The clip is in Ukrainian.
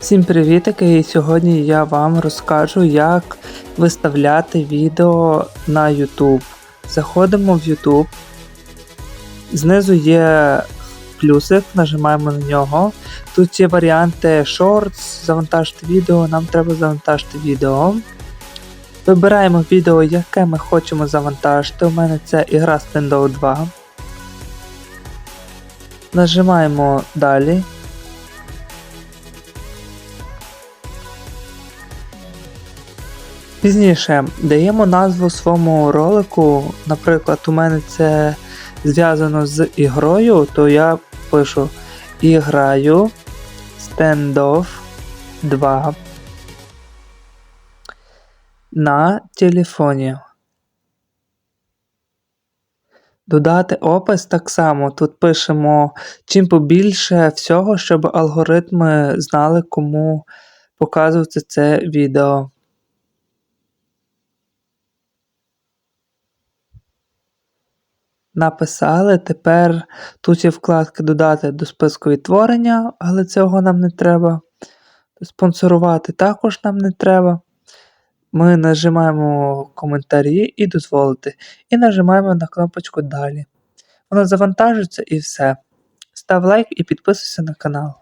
Всім привітики! І сьогодні я вам розкажу, як виставляти відео на YouTube. Заходимо в YouTube. Знизу є плюсик, нажимаємо на нього. Тут є варіанти Shorts, завантажити відео, нам треба завантажити відео. Вибираємо відео, яке ми хочемо завантажити. У мене це ігра Standout 2. Нажимаємо далі. Пізніше даємо назву своєму ролику. Наприклад, у мене це зв'язано з ігрою, то я пишу Іграю Standoff 2 на телефоні. Додати опис так само. Тут пишемо чим побільше всього, щоб алгоритми знали, кому показувати це відео. Написали. Тепер тут є вкладки додати до списку відтворення, але цього нам не треба. Спонсорувати також нам не треба. Ми нажимаємо коментарі і дозволити. І нажимаємо на кнопочку Далі. Воно завантажується і все. Став лайк і підписуйся на канал.